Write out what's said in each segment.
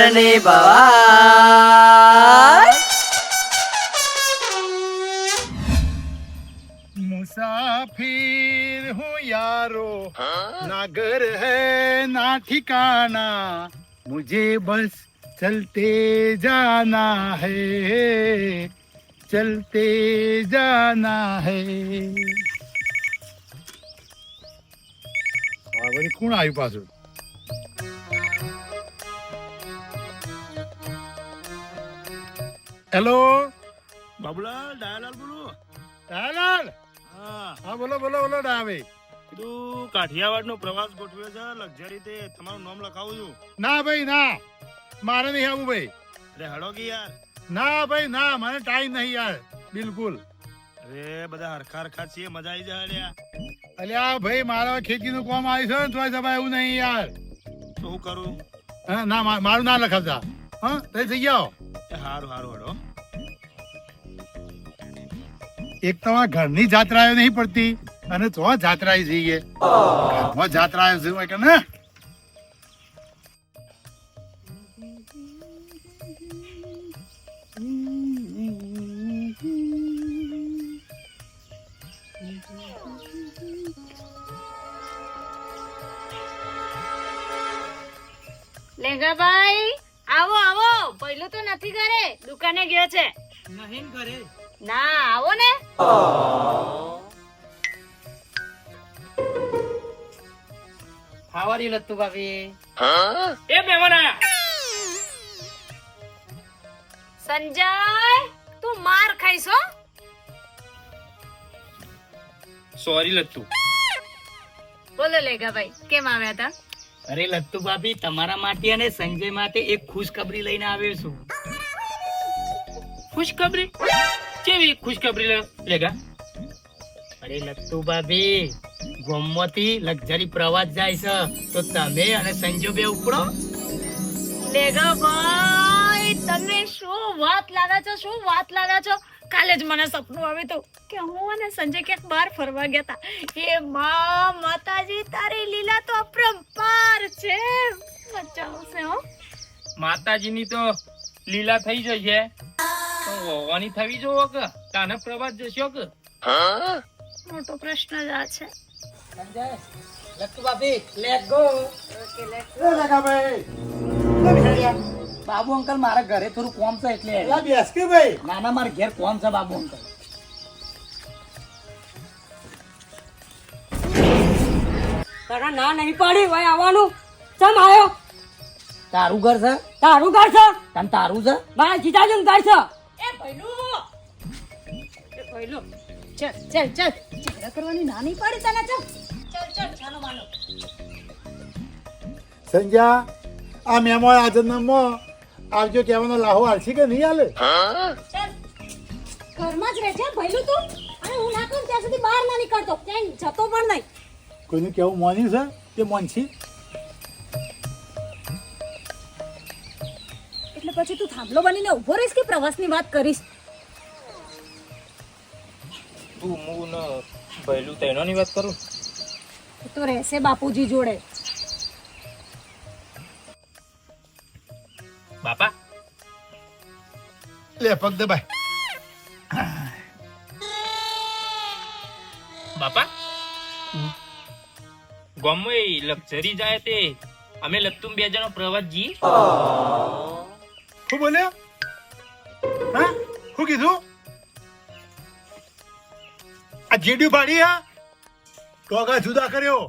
ની ભવાય मुसाफिर हूँ यारो ना घर है ना ठिकाना मुझे बस चलते जाना है चलते जाना है હા વળી કોણ આવ્યું પાછું હેલો બાબુલાલ ડાયાલાલ બોલું. દયાલાલ હા. હા બોલો બોલો બોલો ડાભાઈ કીધું કાઠિયાવાડ નો પ્રવાસ ગોઠવ્યો છે લક્ઝરી તે તમારું નામ લખાવું છું. ના ભાઈ ના. મારે નહીં આવું ભાઈ. અરે હડો કે યાર. ના ભાઈ ના મને ટાઈમ નહીં યાર. બિલકુલ. અરે બધા હરખા હરખા છીએ મજા આવી જાય અલ્યા. અલ્યા ભાઈ મારા ખેતીનું કામ આવ્યું છે ને તોય તમે એવું નહીં યાર. શું કરું? હા, ના મારું ના લખાવતા. હા તઈ થઈ જાઓ. હારું હારું હડો એક તમારા ઘરની જાત્રાઓ નહીં પડતી અને તો જાત્રાએ જઈએ. ઘરમાં જાત્રાએ જવું કે ને? લેગાભાઈ આવો આવો. પહેલું તો નથી ઘરે દુકાને ગયો છે. નહીં ઘરે. ના આવો ને. ખાવાની લતું ભાભી. એ મહેમાન આયા. સંજય તું માર ખાઈશ હો. સોરી લતું બોલો લેંગાભાઈ કેમ આવ્યા હતા? અરે લત્તુ ભાભી, તમારા માટે અને સંજય માટે એક ખુશખબરી લઈને આવ્યો છું. ખુશખબરી? કેવી ખુશખબરી લેગા અરે લત્તુ ભાભી, ગોમમાંથી લક્ઝરી પ્રવાસ જાય છે, તો તમે અને સંજય બે ઉપડો. લેંગાભાઈ તમે શું વાત લાગા છો? શું વાત લાગા છો? કાલે જ મને સપનું આવ્યું હતું કે હું અને સંજય ક્યાંક બહાર ફરવા ગયા હતા. એ મા માતાજી તારી લીલા તો અપરંપાર છે. મજા હો. માતાજીની તો લીલા થઈ જશે તો હોવાની થવી જોવો કે? તાને પ્રવાસ જશો કે? મોટો પ્રશ્ન જ આ છે. Sanjay Lakku Bapi let go Babu uncle મારા ઘરે થોડું કોમ છે એટલે બેસ કે ભાઈ. નાના મારા ઘેર કોમ છે બાબુ અંકલ. તારા ના નહીં પાડી ભાઈ આવવાનું. ચમ આવ્યો તારું ઘર છે? તારું ઘર છે? તને તારું છે? મારા જીજાજી નું ઘર છે. એ ભઈલું એ ભઈલું ચલ ચલ ચલ. ઝઘડા કરવાની ના નહીં પાડી તને ચલ. ચલ ચલ ચાલો માનો સંજ્યા આ મેમો મહેમાન આજનામાં આવજો કહેવાનો લાહો હાલશી કે નહીં આલે? ઘરમાં જ રહે છે ભઈલું તું. અને હું ના કહું ત્યાં સુધી બહાર ના નીકળતો. ક્યાંય જતો પણ નહીં. કોઈનું કેવું મોન્યું છે? કે માનશી એટલે પછી તું થાંભલો બનીને ઊભો રહીશ કે પ્રવાસની વાત કરીશ? તું હું ને ભયલું તેનોની વાત કરું? તો રહેશે બાપુજી જોડે. લે પગ દબાય. બાપા ગોમય લક્ઝરી જાય તે. અમે લત્તુમ બે જણો પ્રવાસ જઈએ શું બોલ્યો? હા? શું કીધું? આ જેડ્યું પાડી હા? ટોગા જુદા કર્યો.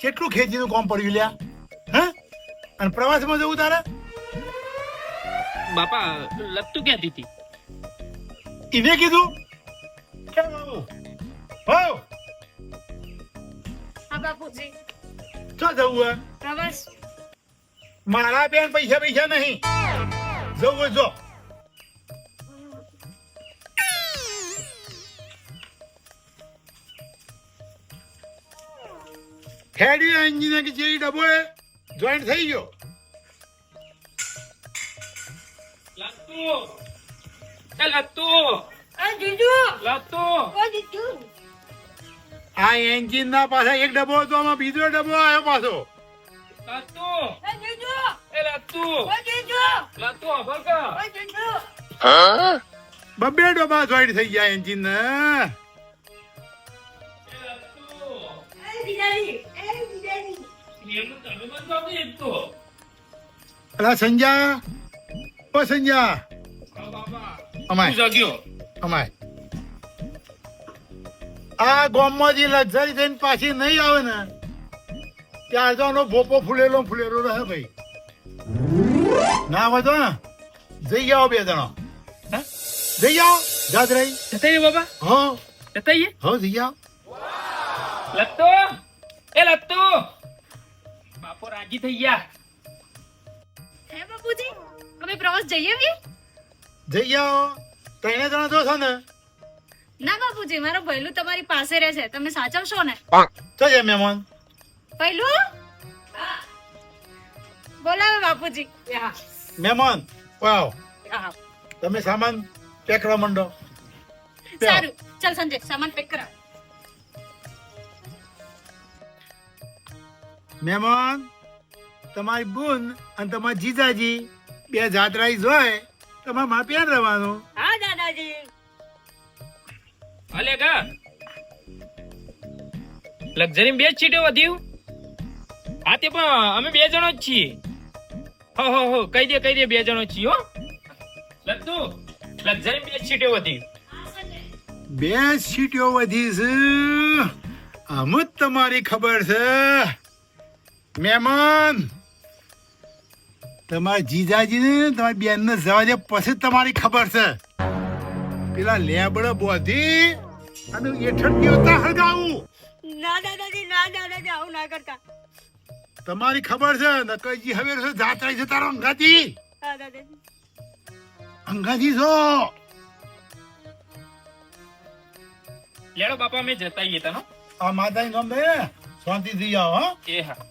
કેટલું ખેતીનું કોમ પડ્યું લ્યા? હા? અને પ્રવાસમાં જવું તારે? બાપા લત્તુ ક્યાં હતી એને કીધું કેમ આવું હો હા બાપુજી. ચો જવું હે. પ્રવાસ મારા બેન પૈસા પૈસા નહીં. જવું જો. હેડી એન્જિનિયર કે જે ડબો જોઈન્ટ થઈ ગયો. લત્તુ એ લત્તુ. આ જીજુ. લત્તુ. ઓ જીજુ. આ એન્જિન ના પાછા એક ડબ્બો હતો આમાં બીજો ડબ્બો આવ્યો પાછો. લત્તુ. એ જીજુ. એ લત્તુ. લત્તુ અભર કા. બબે ડોબા જોઈન્ટ થઈ ગયા એન્જિન ને અલા સંજા ઓ સંજા અમાય. જાગ્યો? અમાય. આ ગોમમાંથી લક્ઝરી થઈને પાછી નહીં આવે ને ત્યાં તો આનો ભોપો ફૂલેલો ફૂલેલો રહે ભાઈ. ના આવે તો ને જઈ આવો બે જણો. હે? જઈ આવો જાદરાઈ જતા બાબા? હો. જતાઈએ? હો જઈ આવો લત્તો! એ લત્તુ! બાપો રાજી થઈ ગયા. હે બાપુજી? અમે પ્રવાસ જઈએ બી જઈ આવો. ત્રણે જણા જો છો ને? ના બાપુજી મારો ભૈલું તમારી પાસે રહે છે. તમે સાચવશો ને? તો જે મહેમાન. ભૈલું? બોલાવે બાપુજી. મહેમાન વાવ. તમે સામાન પેક કરવા માંડો. સારું. ચાલ સંજય સામાન પેક કરાવ. મહેમાન તમારી બુન અને તમારા જીજાજી બે જાત્રાઈ જોય તમારે પ્યાર રહેવાનું? હા દાદાજી. અલે ગા. લક્ઝરી બે જ સીટો વધ્યું? હા તે પણ અમે બે જણો જ છીએ. હો હો હો કહી દે કહી દે બે જણો જ છીએ હો. લદ્દુ લક્ઝરી બે સીટો વધ્યું. બે સીટો વધી છે. આમ જ તમારી ખબર છે. મહેમાન તમારા જીજાજી ને તમારી બેન ને જવા દે પછી તમારી ખબર છે. પેલા લેબડ બોધી અને એઠળ દેવતા હળગાવું. ના દાદાજી ના દાદાજી આવું ના કરતા. તમારી ખબર છે નકજી હવે છે જાત્રા છે તારો અંગાજી. અંગાજી છો. લેડો બાપા મેં જતા આવીએ તનો. આ માતાજી નામ દે શાંતિ થઈ આવો હા. એ હા.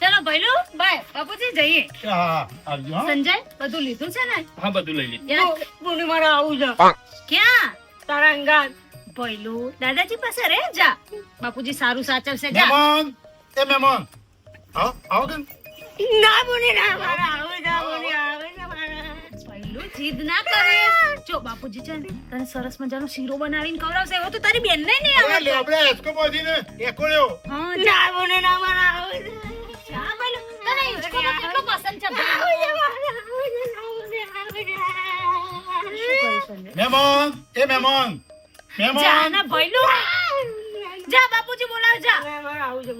ચાલો ભૈલું બાય બાપુજી જઈએ. હા આવજો હા. સંજય બધું લીધું છે ને? હા બધું લઈ લીધું. પુણે આવું છે. ક્યાં? તારા અંગાત ભૈલું દાદાજી પાસે રે જા. બાપુજી સારું સાચવશે જા. મહેમાન એ મહેમાન. આવો આવો કે ના બોલી ના મારા આવું જા બોલી આવું મારે. ભૈલું જીદ ના કરે. જો બાપુજી છે ને તને સરસ મજાનો શીરો બનાવીને ખવડાવશે. એવો તો તારી બેન નહીં અરે આવે આપણે એસકો બોધીને એકોળ્યો. હા ના પુણે ના મારા આવું તને હિંચકોમાં કેટલો પસંદ છે? મહેમાન એ મહેમાન જા મહેમાન ના ભૈલું જા બાપુજી બોલાવ જા. મારે આવું છે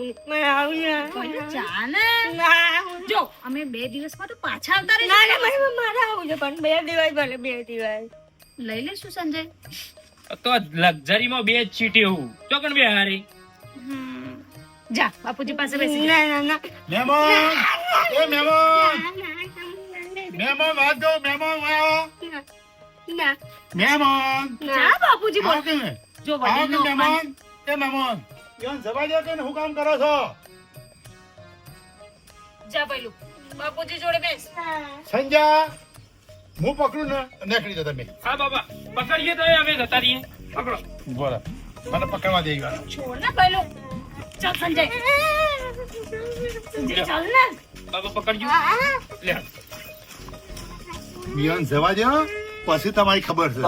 પુણે જા ને. ના. જો અમે બે દિવસમાં તો પાછા આવતા ના રહીશું. ના મારે મારા આવું છે પણ બે દિવસ ભલે બે દિવસ. લઈ લેશું સંજય. તો લક્ઝરીમાં બે ચીટી હું તો ચોકન બે હારી. જા બાપુજી પાસે બેસી. ના ના ના. મહેમાન એ મહેમાન મહેમાન વાત દો મહેમાન આવો ના મહેમાન જા બાપુજી બોલ? જો અપમાન. મહેમાન એ મહેમાન યાર જવા દો કે હું કામ કરો છો? જા ભૈલું બાપુજી જોડે બેસ. સંજા હું પકડું ને નીકળી દો તમે. હા બાબા. પકડીએ તો અમે જતા રહીએ. પકડો. બોલો મને પકડવા દેવા છોડ ને ભૈલું ચાલ સંજય સંજય ચાલ ને બાબા પકડજો લે મિયાન જવા દો પછી તમારી ખબર છે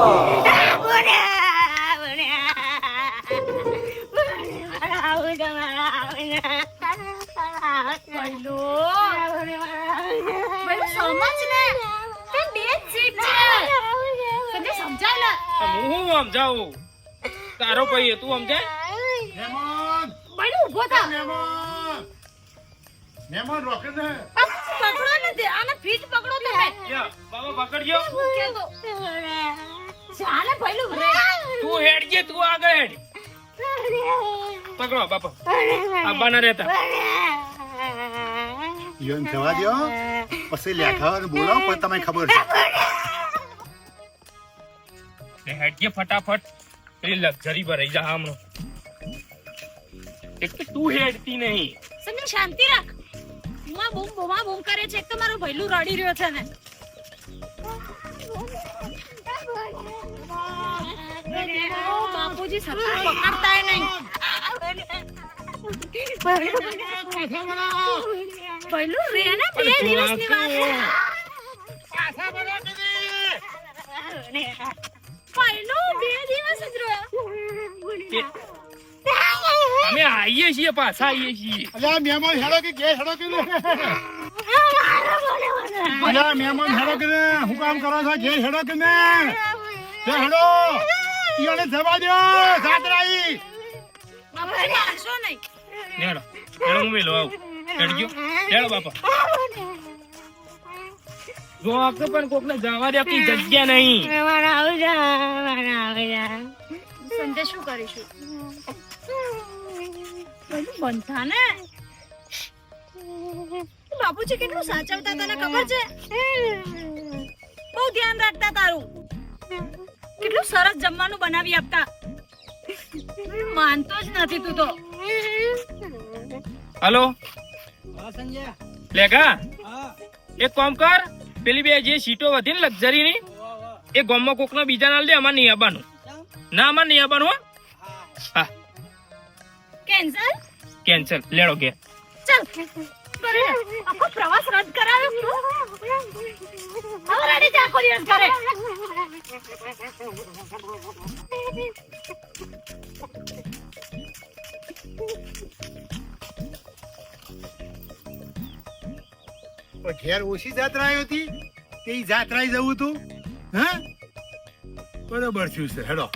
ભૈલું સમજ ને તે બે જ સીટ છે સંજય સમજાય લે હું હું સમજાવું તારો ભાઈ તું સમજાય ભૈલું ઊભો થા. મહેમાન! મહેમાન રોકે ને પકડો ને તે આને ફીટ પકડો તમે. બાબા પકડજો. દો જા ને ભૈલું રે. તું હેડજે તું આગળ હેડ. પકડો બાપા. આબાના રહેતા. યોન થવા દો પછી લેખા બોલાવો પણ તમને ખબર છે. હેડ હેડજે ફટાફટ. પેલી લક્ઝરી પર રહી જા હમણો. એક તો તું હેડતી નહીં. સંજય શાંતિ રાખ. બુમા બૂમ બુમા બૂમ કરે છે. એક તો મારો ભૈલું રડી રહ્યો છે ને. બાપુજી સત્તા પકડતા નહીં. રે ને બે દિવસની વાત બે દિવસ જ રહ્યો. અમે આવીએ છીએ પાછા આવીએ છીએ. અલ્યા મહેમાન હેડો કે ઘેર હેડો કે અલ્યા મહેમાન હેડો કે હું કામ કરો છો? ઘેર હેડો કે ને તે હેડો. ઈયોને જવા દો સાતરાઈ બાપા આવશો નહીં. હેડો. હેડો હું વેલો આવું. હેડજો હેડો બાપા. જો પણ કોકને જવા દે આપણી જગ્યા નહીં. સંજય શું કરીશું? બધું બંધા ને બાપુજી કેટલું સાચવતા તને ખબર છે? બહુ ધ્યાન રાખતા તારું. કેટલું સરસ જમવાનું બનાવી આપતા. માનતો જ નથી તું તો. હલો? લેગા? એક કામ કર પેલી બે જે સીટો વધી ને લક્ઝરી ની એ ગામમાં કોકના બીજા ના દે અમારે નહીં આવવાનું. ના અમારે નહીં આવવાનું કેન્સલ? કેન્સલ. લેડો કે. ચાલ. કરે આખો પ્રવાસ રદ કરાવ્યો હવે રેડી જા કોઈ કરે ઘેર? ઓછી જાત્રા હતી તે ઈ જાત્રાએ જવું તું હા? બરોબર થયું છે હેડો.